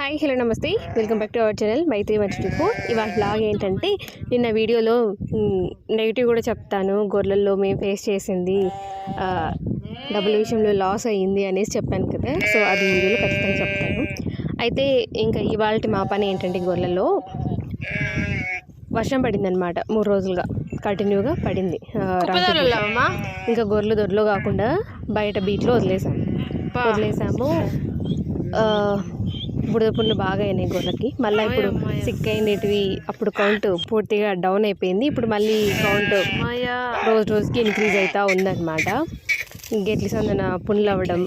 Hi hello నమస్తే. Welcome back to our channel Maithri మర్చిపో ఇవాళ బ్లాగ్ ఏంటంటే నిన్న వీడియోలో నెగిటివ్ కూడా చెప్తాను. గొర్రెల్లో మేము ఫేస్ చేసింది డబ్బుల విషయంలో లాస్ అయ్యింది అనేసి చెప్పాను కదా. సో అది వీడియోలో ఖచ్చితంగా చెప్తాను. అయితే ఇంకా ఇవాళ మా పని ఏంటంటే గొర్రెల్లో వర్షం పడిందనమాట మూడు రోజులుగా కంటిన్యూగా పడింది. ఇంకా గొర్రెలు దొడ్లో కాకుండా బయట బీచ్లో వదిలేసాము. వదిలేసాము బుడద పుండ్లు బాగా అయినాయి గొర్రెకి మళ్ళీ ఇప్పుడు సిక్ అయినటివి అప్పుడు కౌంట్ పూర్తిగా డౌన్ అయిపోయింది. ఇప్పుడు మళ్ళీ కౌంట్ రోజు రోజుకి ఇంక్రీజ్ అవుతా ఉందన్నమాట. గెట్ల సందన పుండ్లు అవ్వడం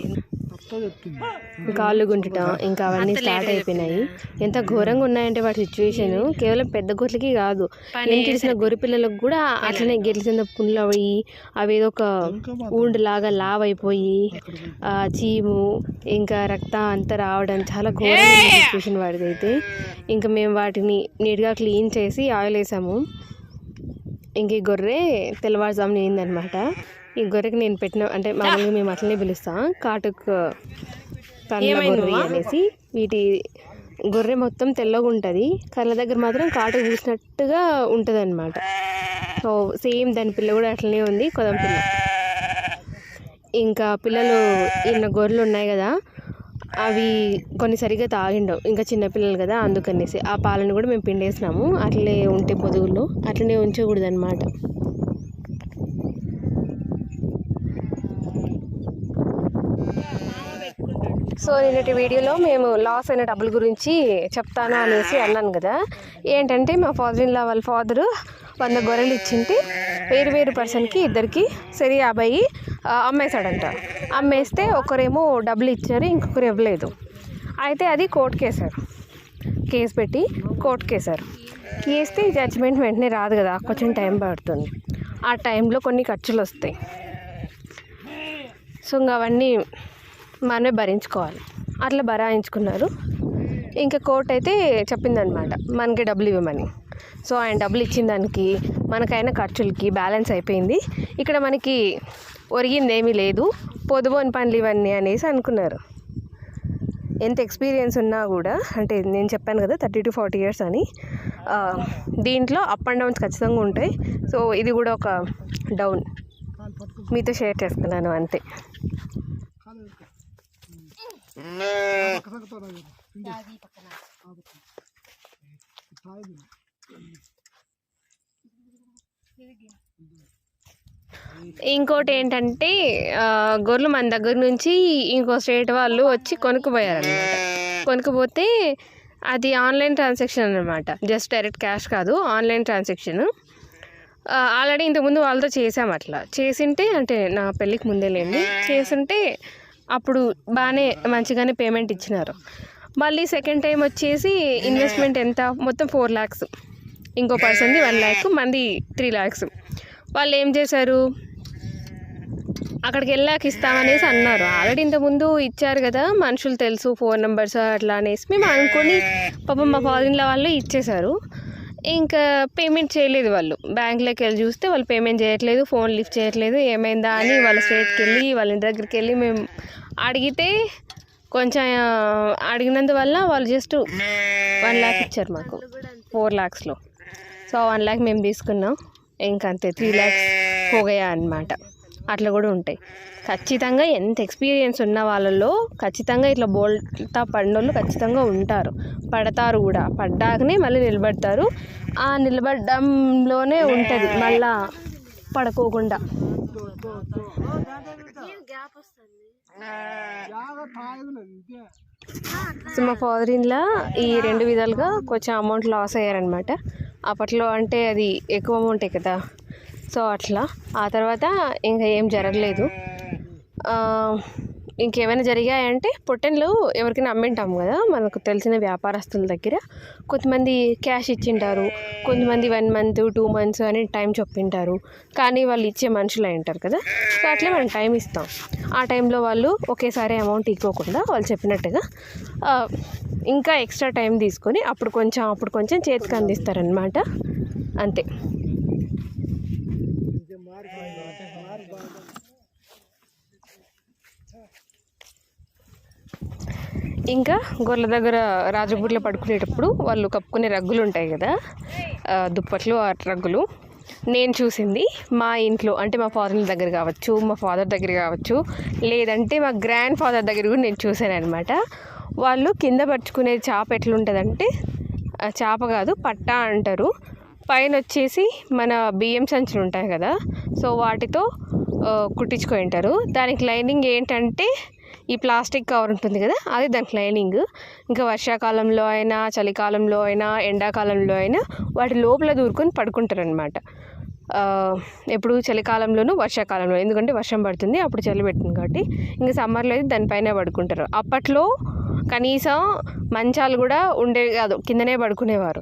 కాళ్ళు గుంటటం ఇంకా అవన్నీ స్టార్ట్ అయిపోయినాయి. ఎంత ఘోరంగా ఉన్నాయంటే వాటి సిచ్యువేషన్ కేవలం పెద్ద గొర్రెలకి కాదు. ఏం తెలిసిన గొర్రె పిల్లలకు కూడా అట్లనే కింద పుండ్లు అవి ఏదో ఒక ఊండు లాగా లావ్ అయిపోయి ఆ, చీము ఇంకా రక్తం అంతా రావడం చాలా ఘోరమైన సిచ్యువేషన్ వాడిది అయితే. ఇంకా మేము వాటిని నీట్గా క్లీన్ చేసి ఆయిల్ వేసాము ఇంక ఈ గొర్రె తెల్లవారుజామున అయిందనమాట ఈ గొర్రెకి నేను పెట్టిన అంటే మామూలుగా మేము అట్లనే పిలుస్తాం. కాటుక్ గొర్రె అనేసి వీటి గొర్రె మొత్తం తెల్లగా ఉంటుంది. కళ్ళ దగ్గర మాత్రం కాటుకు పూసినట్టుగా ఉంటుంది అనమాట సో సేమ్ దాని పిల్ల కూడా అట్లనే ఉంది కొదం పిల్ల. ఇంకా పిల్లలు ఇన్న గొర్రెలు ఉన్నాయి కదా అవి కొన్ని సరిగ్గా తాగిండవు. ఇంకా చిన్నపిల్లలు కదా అందుకనేసి ఆ పాలను కూడా మేము పిండేసినాము. అట్లనే ఉంటే పొదుగుల్లో అట్లనే ఉంచకూడదు అనమాట సో నిన్నటి వీడియోలో మేము లాస్ అయిన డబ్బుల గురించి చెప్తాను అనేసి అన్నాను కదా. ఏంటంటే మా ఫాదర్ ఇన్ లా వాళ్ళ ఫాదరు వంద గొర్రెలు ఇచ్చింటే. వేరు వేరు పర్సన్కి ఇద్దరికి సరి యాభై అమ్మేశాడంట. అమ్మేస్తే ఒకరేమో డబ్బులు ఇచ్చారు ఇంకొకరు ఇవ్వలేదు. అయితే అది కోర్టుకి వేశారు కేసు పెట్టి కోర్టుకి వేశారు కేస్తే జడ్జిమెంట్ వెంటనే రాదు కదా కొంచెం టైం పడుతుంది. ఆ టైంలో కొన్ని ఖర్చులు వస్తాయి. సో ఇంకా అవన్నీ మనమే భరించుకోవాలి. అట్లా భరాయించుకున్నారు. ఇంకా కోర్ట్ అయితే చెప్పిందనమాట మనకి డబ్బులు ఇవ్వమని. సో ఆయన డబ్బులు ఇచ్చిన దానికి మనకైన ఖర్చులకి బ్యాలెన్స్ అయిపోయింది. ఇక్కడ మనకి ఒరిగింది ఏమీ లేదు పొదుబోని పనులు ఇవన్నీ అనేసి అనుకున్నారు. ఎంత ఎక్స్పీరియన్స్ ఉన్నా కూడా అంటే నేను చెప్పాను కదా థర్టీ టు ఫార్టీ ఇయర్స్ అని దీంట్లో అప్ అండ్ డౌన్స్ ఖచ్చితంగా ఉంటాయి. సో ఇది కూడా ఒక డౌన్. మీతో షేర్ చేసుకున్నాను అంతే. ఇంకోటి ఏంటంటే గొర్రెలు మన దగ్గర నుంచి ఇంకో స్టేట్ వాళ్ళు వచ్చి కొనుక్కుపోయారనమాట కొనుక్కుపోతే అది ఆన్లైన్ ట్రాన్సాక్షన్ అనమాట జస్ట్ డైరెక్ట్ క్యాష్ కాదు ఆన్లైన్ ట్రాన్సాక్షన్. ఆల్రెడీ ఇంతకుముందు వాళ్ళతో చేసాం అట్లా. చేసింటే అంటే నా పెళ్ళికి ముందేలేండి. చేస్తుంటే అప్పుడు బాగానే మంచిగానే పేమెంట్ ఇచ్చినారు. మళ్ళీ సెకండ్ టైం వచ్చేసి ఇన్వెస్ట్మెంట్ ఎంత? మొత్తం ఫోర్ ల్యాక్స్ ఇంకో పర్సన్ది వన్ ల్యాక్ మంది త్రీ ల్యాక్స్ వాళ్ళు ఏం చేశారు? అక్కడికి వెళ్ళాక ఇస్తామనేసి అన్నారు. ఆల్రెడీ ఇంతకుముందు ఇచ్చారు కదా మనుషులు తెలుసు ఫోన్ నెంబర్స్ అట్లా అనేసి. మేము అనుకొని పాపం మా ఫాదర్లో వాళ్ళు ఇచ్చేశారు. ఇంకా పేమెంట్ చేయలేదు వాళ్ళు. బ్యాంక్లోకి వెళ్ళి చూస్తే వాళ్ళు పేమెంట్ చేయట్లేదు ఫోన్ లిఫ్ట్ చేయట్లేదు ఏమైందా అని వాళ్ళ స్టేట్కి వెళ్ళి వాళ్ళ ఇంటి దగ్గరికి వెళ్ళి మేము అడిగితే కొంచెం అడిగినందువల్ల వాళ్ళు జస్ట్ వన్ ల్యాక్ ఇచ్చారు మాకు. ఫోర్ ల్యాక్స్లో సో వన్ ల్యాక్ మేము తీసుకున్నాం. ఇంకంతే త్రీ ల్యాక్స్ పోగయా అనమాట అట్లా కూడా ఉంటాయి. ఖచ్చితంగా ఎంత ఎక్స్పీరియన్స్ ఉన్న వాళ్ళలో ఖచ్చితంగా ఇట్లా బోల్తా పడినోళ్ళు ఖచ్చితంగా ఉంటారు. పడతారు కూడా. పడ్డాకనే మళ్ళీ నిలబడతారు. ఆ నిలబడడంలోనే ఉంటుంది. మళ్ళా పడుకోకుండా. సో మా ఫాదర్ ఇన్లా ఈ రెండు విధాలుగా కొంచెం అమౌంట్ లాస్ అయ్యారనమాట అప్పట్లో అంటే అది ఎక్కువ అమౌంటే కదా. సో అట్లా. ఆ తర్వాత ఇంకా ఏం జరగలేదు. ఇంకేమైనా జరిగాయంటే పొట్టెన్లు ఎవరికైనా అమ్మింటాం కదా మనకు తెలిసిన వ్యాపారస్తుల దగ్గర. కొంతమంది క్యాష్ ఇచ్చింటారు కొంతమంది వన్ మంత్ టూ మంత్స్ అని టైం చెప్పింటారు. కానీ వాళ్ళు ఇచ్చే మనుషులు అయి ఉంటారు కదా. సో అట్లే మనం టైం ఇస్తాం. ఆ టైంలో వాళ్ళు ఒకేసారి అమౌంట్ ఇవ్వకుండా వాళ్ళు చెప్పినట్టుగా ఇంకా ఎక్స్ట్రా టైం తీసుకొని అప్పుడు కొంచెం అప్పుడు కొంచెం చేతికి అందిస్తారనమాట అంతే. ఇంకా గొర్రెల దగ్గర రాజగుడ్లో పడుకునేటప్పుడు వాళ్ళు కప్పుకునే రగ్గులు ఉంటాయి కదా దుప్పట్లు ఆ రగ్గులు. నేను చూసింది మా ఇంట్లో అంటే మా ఫాదర్ దగ్గర కావచ్చు మా ఫాదర్ దగ్గర కావచ్చు లేదంటే మా గ్రాండ్ ఫాదర్ దగ్గర కూడా నేను చూశాను అనమాట వాళ్ళు కింద పరుచుకునే చేప ఎట్లుంటుందంటే చేప కాదు పట్టా అంటారు. పైన వచ్చేసి మన బియ్యం సంచులు ఉంటాయి కదా సో వాటితో ఆ, కుట్టించుకొని ఉంటారు. దానికి లైనింగ్ ఏంటంటే ఈ ప్లాస్టిక్ కవర్ ఉంటుంది కదా అది దాని క్లైనింగ్. ఇంకా వర్షాకాలంలో అయినా చలికాలంలో అయినా ఎండాకాలంలో అయినా వాటి లోపల దూరుకొని పడుకుంటారు అనమాట ఎప్పుడు చలికాలంలోనూ వర్షాకాలంలో. ఎందుకంటే వర్షం పడుతుంది అప్పుడు చలి పెట్టింది కాబట్టి. ఇంకా సమ్మర్లో అయితే దానిపైన పడుకుంటారు. అప్పట్లో కనీసం మంచాలు కూడా ఉండేవి కాదు కిందనే పడుకునేవారు.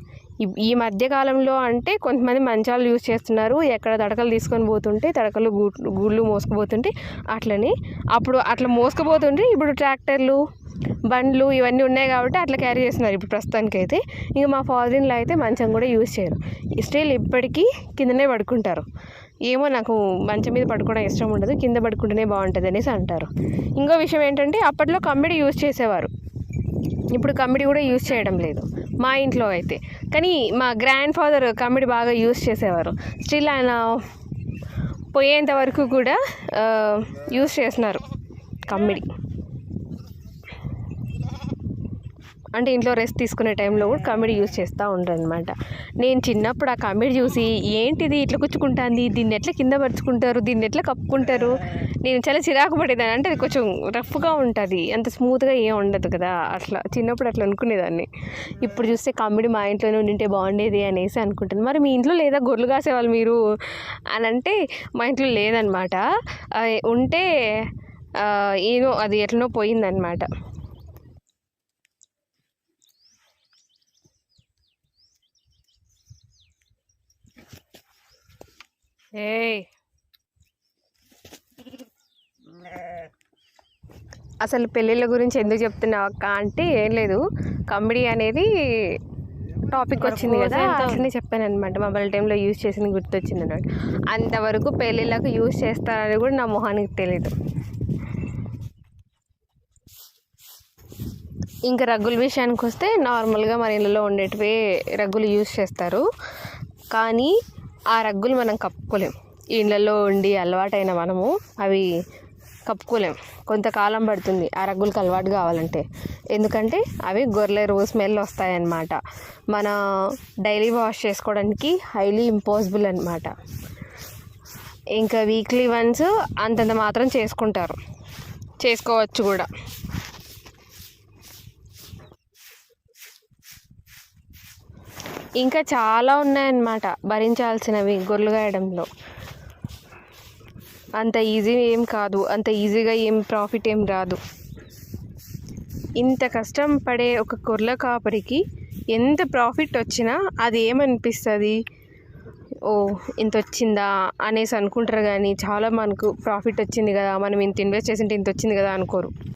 ఈ- మధ్య కాలంలో అంటే కొంతమంది మంచాలు యూజ్ చేస్తున్నారు. ఎక్కడ తడకలు తీసుకొని పోతుంటే తడకలు గూ- గూళ్ళు మోసుకుపోతుంటే అట్లని. అప్పుడు అట్లా మోసుకుపోతుంటే ఇప్పుడు ట్రాక్టర్లు బండ్లు ఇవన్నీ ఉన్నాయి కాబట్టి అట్లా క్యారీ చేస్తున్నారు. ఇప్పుడు ప్రస్తుతానికి అయితే ఇంకా మా ఫాదర్ ఇన్లో అయితే మంచం కూడా యూజ్ చేయరు. స్టిల్ ఇప్పటికీ కిందనే పడుకుంటారు. ఏమో నాకు మంచం మీద పడుకోవడం ఇష్టం ఉండదు. కింద పడుకుంటేనే బాగుంటుంది అనేసి అంటారు. ఇంకో విషయం ఏంటంటే అప్పట్లో కమ్మిడి యూజ్ చేసేవారు. ఇప్పుడు కమ్మిడి కూడా యూజ్ చేయడం లేదు. మా ఇంట్లో అయితే. కానీ మా గ్రాండ్ ఫాదర్ కమిడి బాగా యూజ్ చేసేవారు. స్టిల్ ఆయన పోయేంత వరకు కూడా యూజ్ చేస్తున్నారు కమ్మిడి అంటే ఇంట్లో రెస్ట్ తీసుకునే టైంలో కూడా కమిడి యూజ్ చేస్తూ ఉంటారు అనమాట నేను చిన్నప్పుడు ఆ కమిడి చూసి ఏంటిది ఇట్లా కుచ్చుకుంటుంది దీన్ని ఎట్లా కింద పరుచుకుంటారు? దీన్ని ఎట్లా కప్పుకుంటారు? నేను చాలా చిరాకు పడేదాన్ని. అంటే అది కొంచెం రఫ్గా ఉంటుంది. అంత స్మూత్గా ఏం ఉండదు కదా. అట్లా చిన్నప్పుడు అట్లా అనుకునేదాన్ని. ఇప్పుడు చూస్తే కమిడి మా ఇంట్లోనే ఉండింటే బాగుండేది అనేసి అనుకుంటుంది. మరి మీ ఇంట్లో లేదా? గొర్రెలు కాసేవాళ్ళు మీరు? అని అంటే మా ఇంట్లో లేదనమాట ఉంటే ఏదో అది ఎట్లనో పోయిందనమాట అసలు పెళ్ళిళ్ళ గురించి ఎందుకు చెప్తున్నావు అక్క అంటే ఏం లేదు. కమిడీ అనేది టాపిక్ వచ్చింది కదా అట్లనే చెప్పాను అనమాట మొబైల్ టైంలో యూజ్ చేసింది గుర్తొచ్చింది అనమాట అంతవరకు పెళ్ళిళ్ళకు యూజ్ చేస్తారని కూడా నా మొహానికి తెలియదు ఇంకా రగ్గుల విషయానికి వస్తే నార్మల్గా మన ఇళ్ళలో ఉండేటివే రగ్గులు యూజ్ చేస్తారు. కానీ ఆ రగ్గులు మనం కప్పుకోలేం. ఇళ్ళల్లో ఉండి అలవాటైన మనము అవి కప్పుకోలేం. కొంతకాలం పడుతుంది ఆ రగ్గులకు అలవాటు కావాలంటే. ఎందుకంటే అవి గొర్రె రోజు స్మెల్ వస్తాయన్నమాట. మన డైలీ వాష్ చేసుకోవడానికి హైలీ ఇంపాసిబుల్ అనమాట ఇంకా వీక్లీ వన్స్ అంతంత మాత్రం చేసుకుంటారు. చేసుకోవచ్చు కూడా. ఇంకా చాలా ఉన్నాయన్నమాట. భరించాల్సినవి గొర్రెలు గాయడంలో అంత ఈజీ ఏం కాదు. అంత ఈజీగా ఏం ప్రాఫిట్ ఏం రాదు. ఇంత కష్టం పడే ఒక గొర్రెల కాపరికి ఎంత ప్రాఫిట్ వచ్చినా అది ఏమనిపిస్తుంది? ఓ ఇంత వచ్చిందా అనేసి అనుకుంటారు కానీ చాలా మనకు ప్రాఫిట్ వచ్చింది కదా మనం ఇంత ఇన్వెస్ట్ చేసింటే ఇంత వచ్చింది కదా అనుకోరు.